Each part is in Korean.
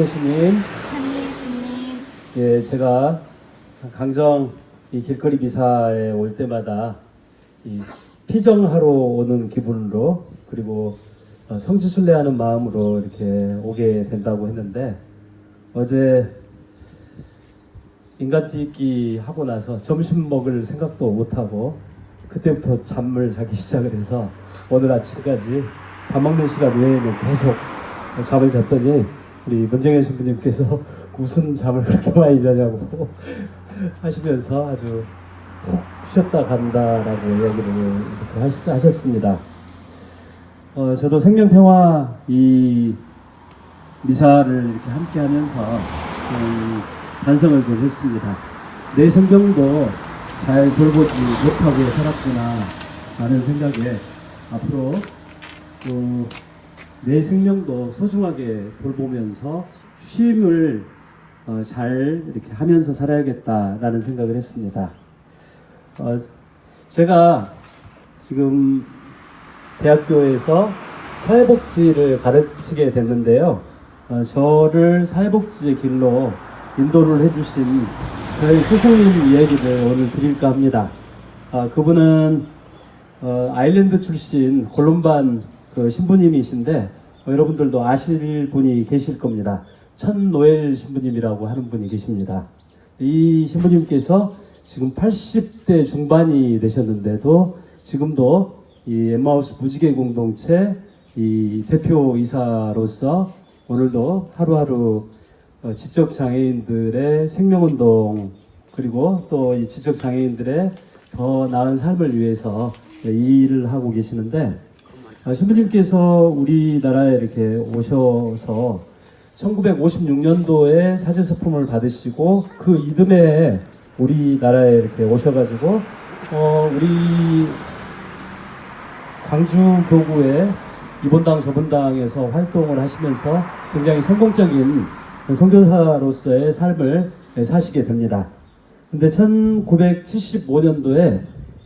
예수님, 예, 제가 강정 이 길거리 미사에 올 때마다 이 피정하러 오는 기분으로 그리고 어, 성지순례하는 마음으로 이렇게 오게 된다고 했는데 어제 인간 띠기 하고 나서 점심 먹을 생각도 못 하고 그때부터 잠을 자기 시작을 해서 오늘 아침까지 밥 먹는 시간 외에는 계속 잠을 잤더니 우리 문정현 신부님께서 무슨 잠을 그렇게 많이 자냐고 하시면서 아주 푹 쉬었다 간다라고 이야기를 이렇게 하셨습니다. 어, 저도 생명평화 이 미사를 이렇게 함께 하면서 음, 반성을 좀 했습니다. 내 성경도 잘 돌보지 못하고 살았구나 라는 생각에 앞으로 또 내 생명도 소중하게 돌보면서 쉼을 어, 잘 이렇게 하면서 살아야겠다라는 생각을 했습니다. 어, 제가 지금 대학교에서 사회복지를 가르치게 됐는데요. 어, 저를 사회복지의 길로 인도를 해주신 저희 스승님 이야기를 오늘 드릴까 합니다. 아, 그분은 어, 아일랜드 출신 콜롬반 그 신부님이신데 어, 여러분들도 아실 분이 계실 겁니다. 천노엘 신부님이라고 하는 분이 계십니다. 이 신부님께서 지금 80대 중반이 되셨는데도 지금도 이 엠마우스 무지개 공동체 이 대표 이사로서 오늘도 하루하루 어, 지적 장애인들의 생명 운동 그리고 또 이 지적 장애인들의 더 나은 삶을 위해서 이 일을 하고 계시는데 아, 신부님께서 우리나라에 이렇게 오셔서 1956년도에 사제서품을 받으시고 그 이듬해 우리나라에 이렇게 오셔가지고 어, 우리 광주 교구의 이본당 저본당에서 활동을 하시면서 굉장히 성공적인 선교사로서의 삶을 사시게 됩니다. 근데 1975년도에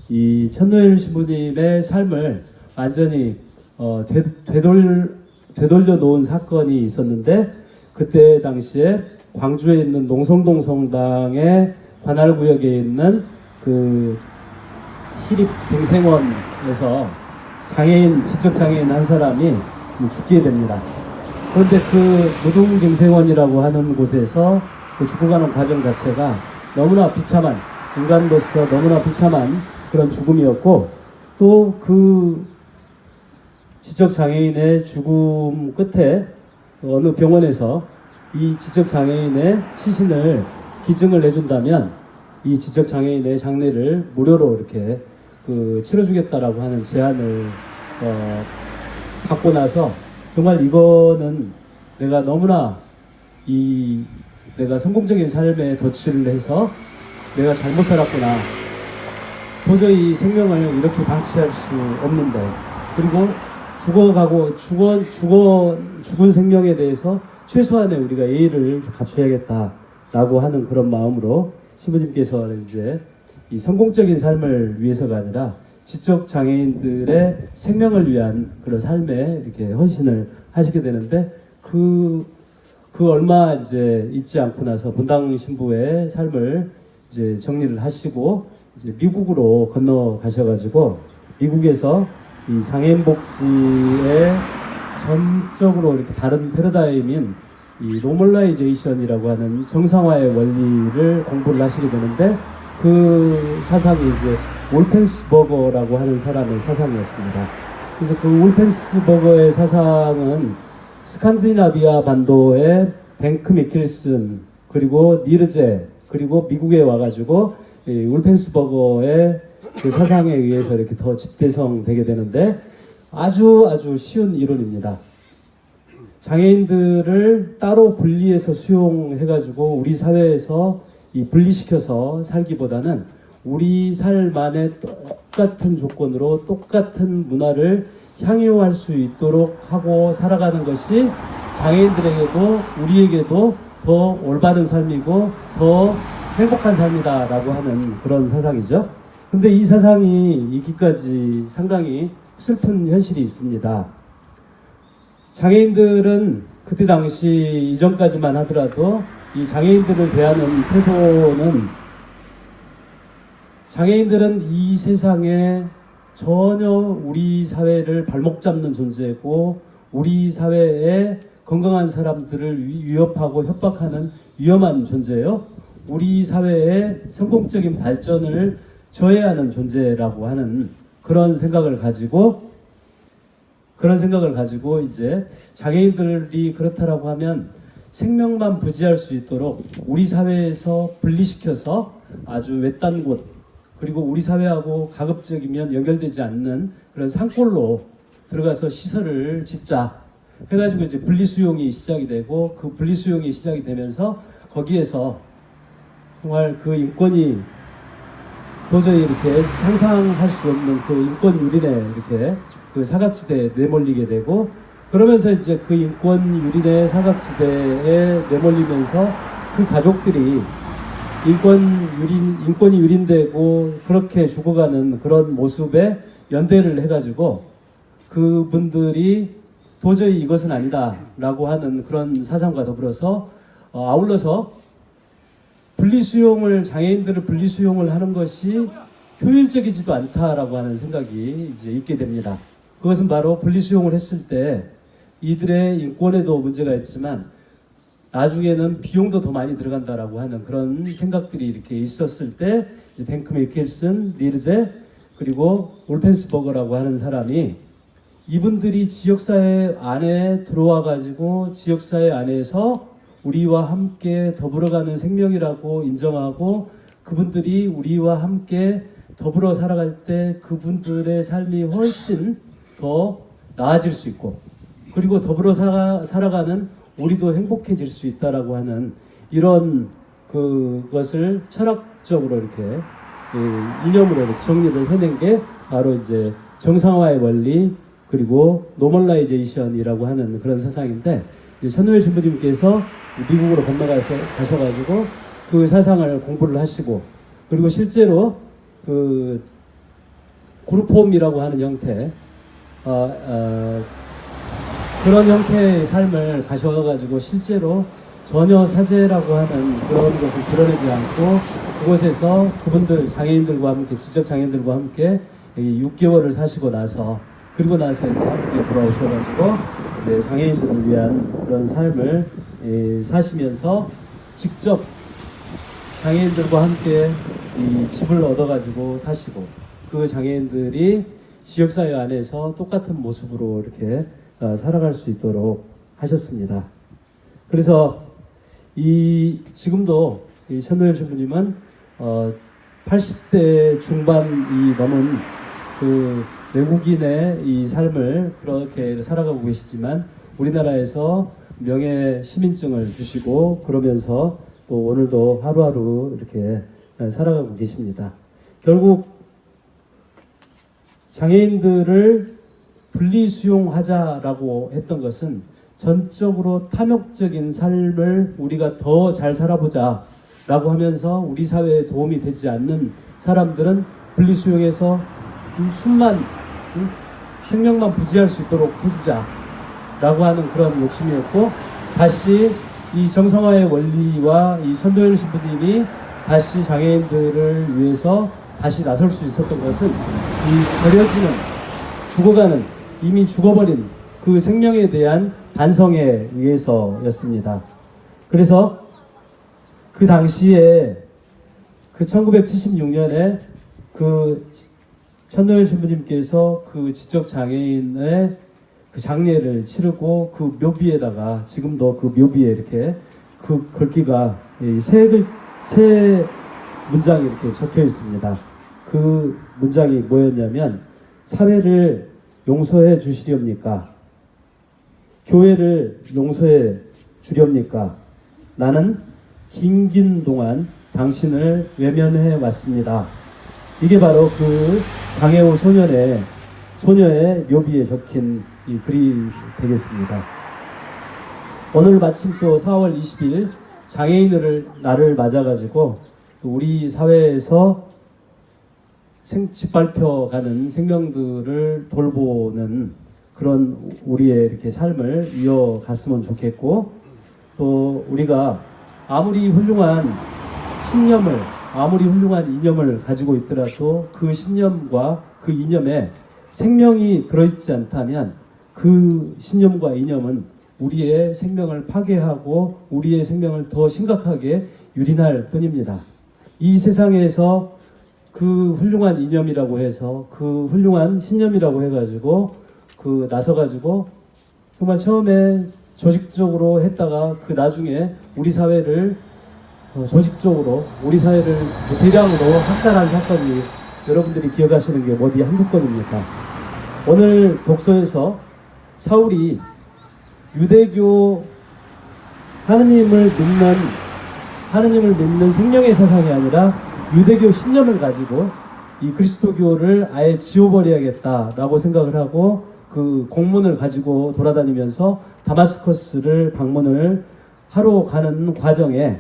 이 천노엘 신부님의 삶을 완전히 어, 되, 되돌, 되돌려 놓은 사건이 있었는데 그때 당시에 광주에 있는 농성동 성당의 관할구역에 있는 그 시립 갱생원에서 장애인, 지적장애인 한 사람이 죽게 됩니다. 그런데 그 노동갱생원이라고 하는 곳에서 그 죽어가는 과정 자체가 너무나 비참한, 인간으로서 너무나 비참한 그런 죽음이었고, 또 그 지적장애인의 죽음 끝에 어느 병원에서 이 지적장애인의 시신을 기증을 해준다면 이 지적장애인의 장례를 무료로 이렇게 그 치러주겠다라고 하는 제안을 어, 받고 나서 정말 이거는 내가 너무나 이 내가 성공적인 삶에 도취를 해서 내가 잘못 살았구나. 도저히 이 생명을 이렇게 방치할 수 없는데 그리고 죽어가고 죽어 죽어 죽은 생명에 대해서 최소한의 우리가 예의를 갖춰야겠다라고 하는 그런 마음으로 신부님께서 이제 이 성공적인 삶을 위해서가 아니라 지적 장애인들의 생명을 위한 그런 삶에 이렇게 헌신을 하시게 되는데 그, 그 얼마 이제 있지 않고 나서 본당 신부의 삶을 이제 정리를 하시고 이제 미국으로 건너가셔가지고 미국에서 이 장애인 복지의 전적으로 이렇게 다른 패러다임인 이 노멀라이제이션이라고 하는 정상화의 원리를 공부를 하시게 되는데 그 사상이 이제 올펜스버거라고 하는 사람의 사상이었습니다. 그래서 그 올펜스버거의 사상은 스칸디나비아 반도의 뱅크 미킬슨 그리고 니르제 그리고 미국에 와가지고 이 울펜스버거의 그 사상에 의해서 이렇게 더 집대성 되게 되는데 아주 아주 쉬운 이론입니다. 장애인들을 따로 분리해서 수용해가지고 우리 사회에서 이 분리시켜서 살기보다는 우리 삶 안에 똑같은 조건으로 똑같은 문화를 향유할 수 있도록 하고 살아가는 것이 장애인들에게도 우리에게도 더 올바른 삶이고 더 행복한 삶이다라고 하는 그런 사상이죠. 근데 이 사상이 있기까지 상당히 슬픈 현실이 있습니다. 장애인들은 그때 당시 이전까지만 하더라도 이 장애인들을 대하는 태도는 장애인들은 이 세상에 전혀 우리 사회를 발목 잡는 존재고 우리 사회에 건강한 사람들을 위- 위협하고 협박하는 위험한 존재예요. 우리 사회의 성공적인 발전을 저해하는 존재라고 하는 그런 생각을 가지고 그런 생각을 가지고 이제 장애인들이 그렇다라고 하면 생명만 부지할 수 있도록 우리 사회에서 분리시켜서 아주 외딴 곳 그리고 우리 사회하고 가급적이면 연결되지 않는 그런 산골로 들어가서 시설을 짓자. 해가지고 이제 분리수용이 시작이 되고 그 분리수용이 시작이 되면서 거기에서 정말 그 인권이 도저히 이렇게 상상할 수 없는 그 인권 유린에 이렇게 그 사각지대에 내몰리게 되고 그러면서 이제 그 인권 유린의 사각지대에 내몰리면서 그 가족들이 인권 유린 인권이 유린되고 그렇게 죽어가는 그런 모습에 연대를 해가지고 그분들이 도저히 이것은 아니다라고 하는 그런 사상과 더불어서 어, 아울러서 분리수용을 장애인들을 분리수용을 하는 것이 효율적이지도 않다라고 하는 생각이 이제 있게 됩니다. 그것은 바로 분리수용을 했을 때 이들의 인권에도 문제가 있지만 나중에는 비용도 더 많이 들어간다라고 하는 그런 생각들이 이렇게 있었을 때 이제 뱅크 메킬슨, 닐제 그리고 올펜스버거라고 하는 사람이 이분들이 지역사회 안에 들어와 가지고 지역사회 안에서 우리와 함께 더불어가는 생명이라고 인정하고 그분들이 우리와 함께 더불어 살아갈 때 그분들의 삶이 훨씬 더 나아질 수 있고 그리고 더불어 살아, 살아가는 우리도 행복해질 수 있다라고 하는 이런 그것을 철학적으로 이렇게 예, 이념으로 이렇게 정리를 해낸 게 바로 이제 정상화의 원리 그리고 노멀라이제이션이라고 하는 그런 사상인데 천노일 신부님께서 미국으로 건너가서 가셔가지고 그 사상을 공부를 하시고 그리고 실제로 그 그룹홈이라고 하는 형태 어, 어, 그런 형태의 삶을 가셔가지고 실제로 전혀 사제라고 하는 그런 것을 드러내지 않고 그곳에서 그분들 장애인들과 함께 지적 장애인들과 함께 이 6개월을 사시고 나서 그리고 나서 이제 한국에 돌아오셔가지고 이제 장애인들을 위한 그런 삶을 예, 사시면서 직접 장애인들과 함께 이 집을 얻어가지고 사시고 그 장애인들이 지역사회 안에서 똑같은 모습으로 이렇게 어, 살아갈 수 있도록 하셨습니다. 그래서 이 지금도 이 천노일 신부님은 어, 80대 중반 이 넘은 그 외국인의 이 삶을 그렇게 살아가고 계시지만 우리나라에서 명예 시민증을 주시고 그러면서 또 오늘도 하루하루 이렇게 살아가고 계십니다. 결국 장애인들을 분리수용하자라고 했던 것은 전적으로 탐욕적인 삶을 우리가 더 잘 살아보자 라고 하면서 우리 사회에 도움이 되지 않는 사람들은 분리수용해서 이 숨만 이 생명만 부지할 수 있도록 해주자라고 하는 그런 욕심이었고 다시 이 정상화의 원리와 이 천도현 신부님이 다시 장애인들을 위해서 다시 나설 수 있었던 것은 이 버려지는 죽어가는 이미 죽어버린 그 생명에 대한 반성에 의해서였습니다. 그래서 그 당시에 그 1976년에 그 천노일 신부님께서 그 지적 장애인의 그 장례를 치르고 그 묘비에다가 지금도 그 묘비에 이렇게 그 글귀가 이세 글, 세 문장이 이렇게 적혀 있습니다. 그 문장이 뭐였냐면 사회를 용서해 주시렵니까? 교회를 용서해 주렵니까? 나는 긴긴 동안 당신을 외면해 왔습니다. 이게 바로 그 장애우 소년의 소녀의 묘비에 적힌 이 글이 되겠습니다. 오늘 마침 또 4월 20일 장애인을 날을 맞아가지고 또 우리 사회에서 생, 짓밟혀가는 생명들을 돌보는 그런 우리의 이렇게 삶을 이어갔으면 좋겠고 또 우리가 아무리 훌륭한 신념을 아무리 훌륭한 이념을 가지고 있더라도 그 신념과 그 이념에 생명이 들어있지 않다면 그 신념과 이념은 우리의 생명을 파괴하고 우리의 생명을 더 심각하게 유린할 뿐입니다. 이 세상에서 그 훌륭한 이념이라고 해서 그 훌륭한 신념이라고 해가지고 그 나서가지고 정말 처음에 조직적으로 했다가 그 나중에 우리 사회를 어, 조직적으로 우리 사회를 대량으로 학살한 사건이 여러분들이 기억하시는 게 어디 한두 건입니까? 오늘 독서에서 사울이 유대교 하느님을 믿는 하느님을 믿는 생명의 사상이 아니라 유대교 신념을 가지고 이 그리스도교를 아예 지워버려야겠다라고 생각을 하고 그 공문을 가지고 돌아다니면서 다마스커스를 방문을 하러 가는 과정에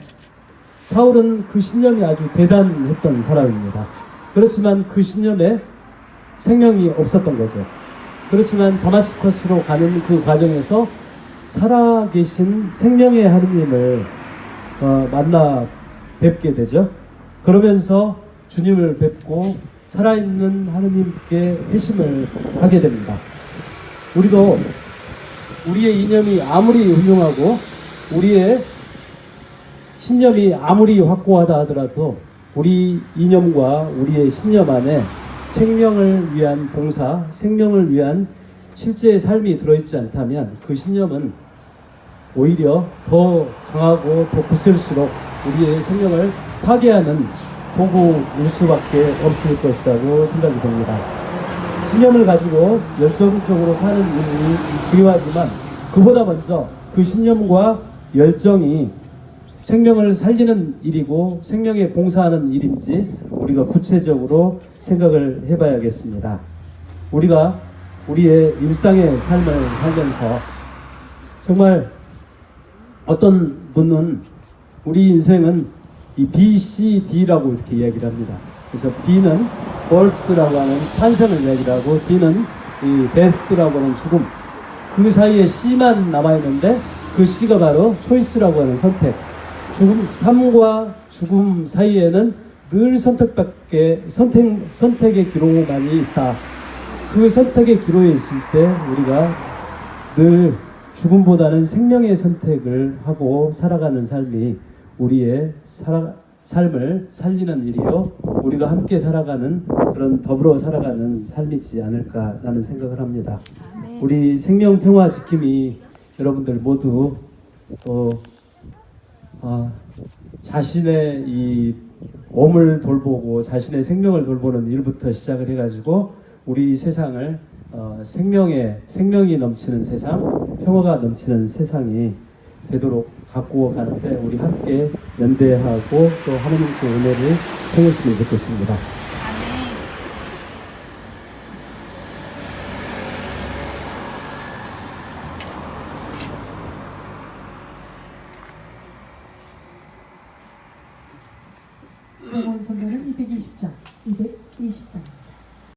사울은 그 신념이 아주 대단했던 사람입니다. 그렇지만 그 신념에 생명이 없었던 거죠. 그렇지만 다마스커스로 가는 그 과정에서 살아계신 생명의 하느님을 어, 만나 뵙게 되죠. 그러면서 주님을 뵙고 살아있는 하느님께 회심을 하게 됩니다. 우리도 우리의 이념이 아무리 훌륭하고 우리의 신념이 아무리 확고하다 하더라도 우리 이념과 우리의 신념 안에 생명을 위한 봉사, 생명을 위한 실제의 삶이 들어있지 않다면 그 신념은 오히려 더 강하고 더 굳을수록 우리의 생명을 파괴하는 도구일 수밖에 없을 것이라고 생각이 됩니다. 신념을 가지고 열정적으로 사는 일이 중요하지만 그보다 먼저 그 신념과 열정이 생명을 살리는 일이고 생명에 봉사하는 일인지 우리가 구체적으로 생각을 해봐야겠습니다. 우리가 우리의 일상의 삶을 살면서 정말 어떤 분은 우리 인생은 이 B, C, D라고 이렇게 이야기를 합니다. 그래서 B는 birth라고 하는 탄생을 이야기를 하고 D는 이 death라고 하는 죽음. 그 사이에 C만 남아있는데 그 C가 바로 choice라고 하는 선택. 죽음, 삶과 죽음 사이에는 늘 선택밖에, 선택, 선택의 기로만이 있다. 그 선택의 기로에 있을 때 우리가 늘 죽음보다는 생명의 선택을 하고 살아가는 삶이 우리의 살아, 삶을 살리는 일이요. 우리가 함께 살아가는 그런 더불어 살아가는 삶이지 않을까라는 생각을 합니다. 아멘. 우리 생명 평화 지킴이 여러분들 모두 또 어, 자신의 이 몸을 돌보고 자신의 생명을 돌보는 일부터 시작을 해가지고 우리 세상을 어, 생명의 생명이 넘치는 세상, 평화가 넘치는 세상이 되도록 가꾸어 가는데 우리 함께 연대하고 또 하나님께 은혜를 청했으면 좋겠습니다.